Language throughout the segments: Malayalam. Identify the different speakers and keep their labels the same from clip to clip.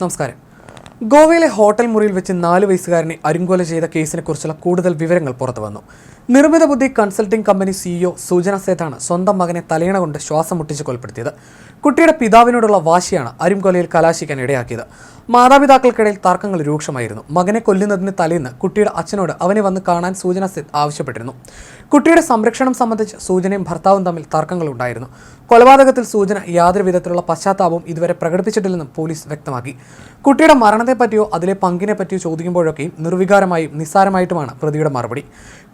Speaker 1: നമസ്കാരം. ഗോവയിലെ ഹോട്ടൽ മുറിയിൽ വെച്ച് നാല് വയസ്സുകാരനെ അരിങ്കോല ചെയ്ത കേസിനെ കുറിച്ചുള്ള കൂടുതൽ വിവരങ്ങൾ പുറത്തു വന്നു. നിർമ്മിത ബുദ്ധി കൺസൾട്ടിംഗ് കമ്പനി സിഇഒ സൂചന സേതാണ് സ്വന്തം മകനെ തലയിണ കൊണ്ട് ശ്വാസം മുട്ടിച്ച് കൊലപ്പെടുത്തിയത്. കുട്ടിയുടെ പിതാവിനോടുള്ള വാശിയാണ് അരുംകൊലയിൽ കലാശിക്കാൻ ഇടയാക്കിയത്. മാതാപിതാക്കൾക്കിടയിൽ തർക്കങ്ങൾ രൂക്ഷമായിരുന്നു. മകനെ കൊല്ലുന്നതിന് തലേന്ന് കുട്ടിയുടെ അച്ഛനോട് അവനെ വന്ന് കാണാൻ സൂചന സേത് ആവശ്യപ്പെട്ടിരുന്നു. കുട്ടിയുടെ സംരക്ഷണം സംബന്ധിച്ച് സൂചനയും ഭർത്താവും തമ്മിൽ തർക്കങ്ങൾ ഉണ്ടായിരുന്നു. കൊലപാതകത്തിൽ സൂചന യാതൊരു വിധത്തിലുള്ള പശ്ചാത്താപവും ഇതുവരെ പ്രകടിപ്പിച്ചിട്ടില്ലെന്നും പോലീസ് വ്യക്തമാക്കി. കുട്ടിയുടെ മരണത്തെപ്പറ്റിയോ അതിലെ പങ്കിനെ പറ്റിയോ ചോദിക്കുമ്പോഴൊക്കെയും നിർവികാരമായും നിസ്സാരമായിട്ടുമാണ് പ്രതിയുടെ മറുപടി.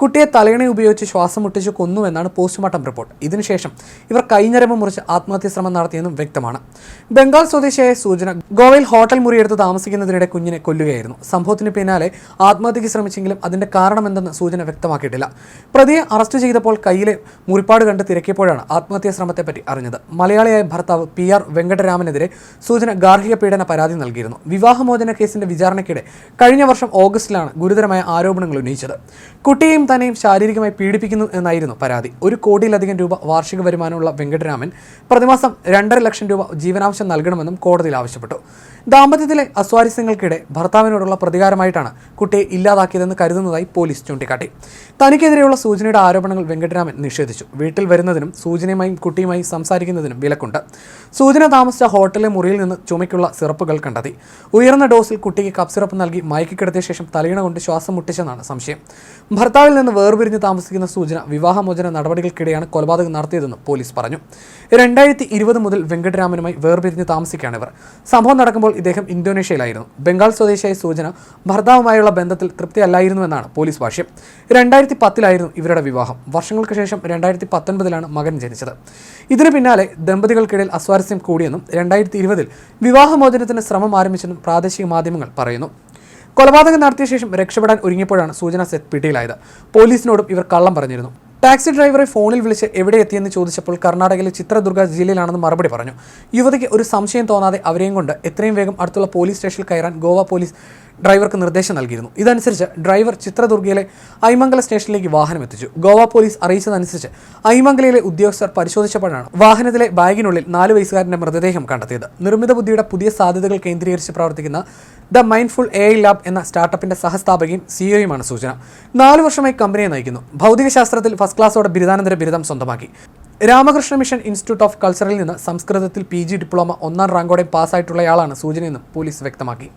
Speaker 1: കുട്ടിയെ തലയിണ ഉപയോഗിച്ച് ശ്വാസം മുട്ടിച്ച് കൊന്നു കൊന്നുവെന്നാണ് പോസ്റ്റ്മോർട്ടം റിപ്പോർട്ട്. ഇതിനുശേഷം ഇവർ കൈഞ്ഞരമ്പ് മുറിച്ച് ആത്മഹത്യാ ശ്രമം നടത്തിയെന്നും വ്യക്തമാണ്. ബംഗാൾ സ്വദേശിയായ സൂചന ഗോവയിൽ ഹോട്ടൽ മുറിയെടുത്ത് താമസിക്കുന്നതിനിടെ കുഞ്ഞിനെ കൊല്ലുകയായിരുന്നു. സംഭവത്തിന് പിന്നാലെ ആത്മഹത്യയ്ക്ക് ശ്രമിച്ചെങ്കിലും അതിന്റെ കാരണമെന്തെന്ന് സൂചന വ്യക്തമാക്കിയിട്ടില്ല. പ്രതിയെ അറസ്റ്റ് ചെയ്തപ്പോൾ കയ്യിലെ മുറിപ്പാട് കണ്ട് തിരക്കിയപ്പോഴാണ് ആത്മഹത്യാ ശ്രമത്തെപ്പറ്റി അറിഞ്ഞത്. മലയാളിയായ ഭർത്താവ് പി ആർ വെങ്കടരാമനെതിരെ സൂചന ഗാർഹിക പീഡന പരാതി നൽകിയിരുന്നു. വിവാഹമോചന കേസിന്റെ വിചാരണയ്ക്കിടെ കഴിഞ്ഞ വർഷം ഓഗസ്റ്റിലാണ് ഗുരുതരമായ ആരോപണങ്ങൾ ഉന്നയിച്ചത്. കുട്ടിയെയും തന്നെയും ശാരീരികമായി പീഡിപ്പിക്കുന്നു എന്നായിരുന്നു പരാതി. ഒരു കോടിയിലധികം രൂപ വാർഷിക വരുമാനമുള്ള വെങ്കടരാമൻ പ്രതിമാസം രണ്ടര ലക്ഷം രൂപ ജീവനാംശം നൽകണമെന്നും കോടതിയിൽ ആവശ്യപ്പെട്ടു. ദാമ്പത്യത്തിലെ അസ്വാരസ്യങ്ങൾക്കിടെ ഭർത്താവിനോടുള്ള പ്രതികാരമായിട്ടാണ് കുട്ടിയെ ഇല്ലാതാക്കിയതെന്ന് കരുതുന്നതായി പോലീസ് ചൂണ്ടിക്കാട്ടി. തനിക്കെതിരെയുള്ള സൂചനയുടെ ആരോപണങ്ങൾ വെങ്കടരാമൻ നിഷേധിച്ചു. വീട്ടിൽ വരുന്നതിനും സൂചനയുമായും കുട്ടിയുമായി സംസാരിക്കുന്നതിനും വിലക്കുണ്ട്. സൂചന താമസിച്ച ഹോട്ടലിലെ മുറിയിൽ നിന്ന് ചുമയ്ക്കുള്ള സിറപ്പുകൾ കണ്ടെത്തി. ഉയർന്ന ഡോസിൽ കുട്ടിക്ക് കപ്സിറപ്പ് നൽകി മയക്കിക്കിടത്തിയ ശേഷം തലയിണ കൊണ്ട് ശ്വാസം മുട്ടിച്ചെന്നാണ് സംശയം. ഭർത്താവിൽ നിന്ന് വേർപിരിഞ്ഞ് താമസിക്കുന്ന സൂചന വിവാഹമോചന നടപടികൾക്കിടെയാണ് കൊലപാതകം നടത്തിയതെന്ന് പോലീസ് പറഞ്ഞു. രണ്ടായിരത്തി ഇരുപത് മുതൽ വെങ്കട്ടരാമനുമായി വേർപിരിഞ്ഞ് താമസിക്കുകയാണ് ഇവർ. സംഭവം നടക്കുമ്പോൾ ഇദ്ദേഹം ഇന്തോനേഷ്യയിലായിരുന്നു. ബംഗാൾ സ്വദേശിയായ സൂചന ഭർത്താവുമായുള്ള ബന്ധത്തിൽ തൃപ്തിയല്ലായിരുന്നുവെന്നാണ് പോലീസ് ഭാഷ്യം രണ്ടായിരത്തി പത്തിലായിരുന്നു ഇവരുടെ വിവാഹം. വർഷങ്ങൾക്ക് ശേഷം രണ്ടായിരത്തി പത്തൊൻപതിലാണ് മകൻ ജനിച്ചത്. ഇതിനു പിന്നാലെ ദമ്പതികൾക്കിടയിൽ അസ്വാരസ്യം കൂടിയെന്നും രണ്ടായിരത്തി ഇരുപതിൽ വിവാഹമോചനത്തിന് ശ്രമം ആരംഭിച്ചെന്നും പ്രാദേശിക മാധ്യമങ്ങൾ പറയുന്നു. കൊലപാതകം നടത്തിയ ശേഷം രക്ഷപ്പെടാൻ ഒരുങ്ങിയപ്പോഴാണ് സൂചന സെത്ത് പിടിയിലായത്. പോലീസിനോടും ഇവർ കള്ളം പറഞ്ഞിരുന്നു. ടാക്സി ഡ്രൈവറെ ഫോണിൽ വിളിച്ച് എവിടെ എത്തിയെന്ന് ചോദിച്ചപ്പോൾ കർണാടകയിലെ ചിത്രദുർഗ ജില്ലയിലാണെന്ന് മറുപടി പറഞ്ഞു. യുവതിക്ക് ഒരു സംശയം തോന്നാതെ അവരെയും കൊണ്ട് എത്രയും വേഗം അടുത്തുള്ള പോലീസ് സ്റ്റേഷനിൽ കയറാൻ ഗോവ പോലീസ് ഡ്രൈവർക്ക് നിർദ്ദേശം നൽകിയിരുന്നു. ഇതനുസരിച്ച് ഡ്രൈവർ ചിത്രദുർഗയിലെ ഐമംഗല സ്റ്റേഷനിലേക്ക് വാഹനം എത്തിച്ചു. ഗോവ പോലീസ് അറിയിച്ചതനുസരിച്ച് ഐമംഗലയിലെ ഉദ്യോഗസ്ഥർ പരിശോധിച്ചപ്പോഴാണ് വാഹനത്തിലെ ബാഗിനുള്ളിൽ നാല് വയസ്സുകാരന്റെ മൃതദേഹം കണ്ടെത്തിയത്. നിർമ്മിത ബുദ്ധിയുടെ പുതിയ സാധ്യതകൾ കേന്ദ്രീകരിച്ച് പ്രവർത്തിക്കുന്ന the mindful A I lab എന്ന സ്റ്റാർട്ടപ്പിന്റെ സഹസ്ഥാപകയും സിഇഒയുമാണ് സൂചന. നാല് വർഷമായി കമ്പനിയെ നയിക്കുന്നു. ഭൗതികശാസ്ത്രത്തിൽ ഫസ്റ്റ് ക്ലാസ്സോടെ ബിരുദാനന്തര ബിരുദം സ്വന്തമാക്കി. രാമകൃഷ്ണ മിഷൻ ഇൻസ്റ്റിറ്റ്യൂട്ട് ഓഫ് കൾച്ചറിൽ നിന്ന് സംസ്കൃതത്തിൽ പി ജി ഡിപ്ലോമ ഒന്നാം റാങ്കോടെ പാസ്സായിട്ടുള്ളയാളാണ് സൂചനയെന്നും പോലീസ് വ്യക്തമാക്കി.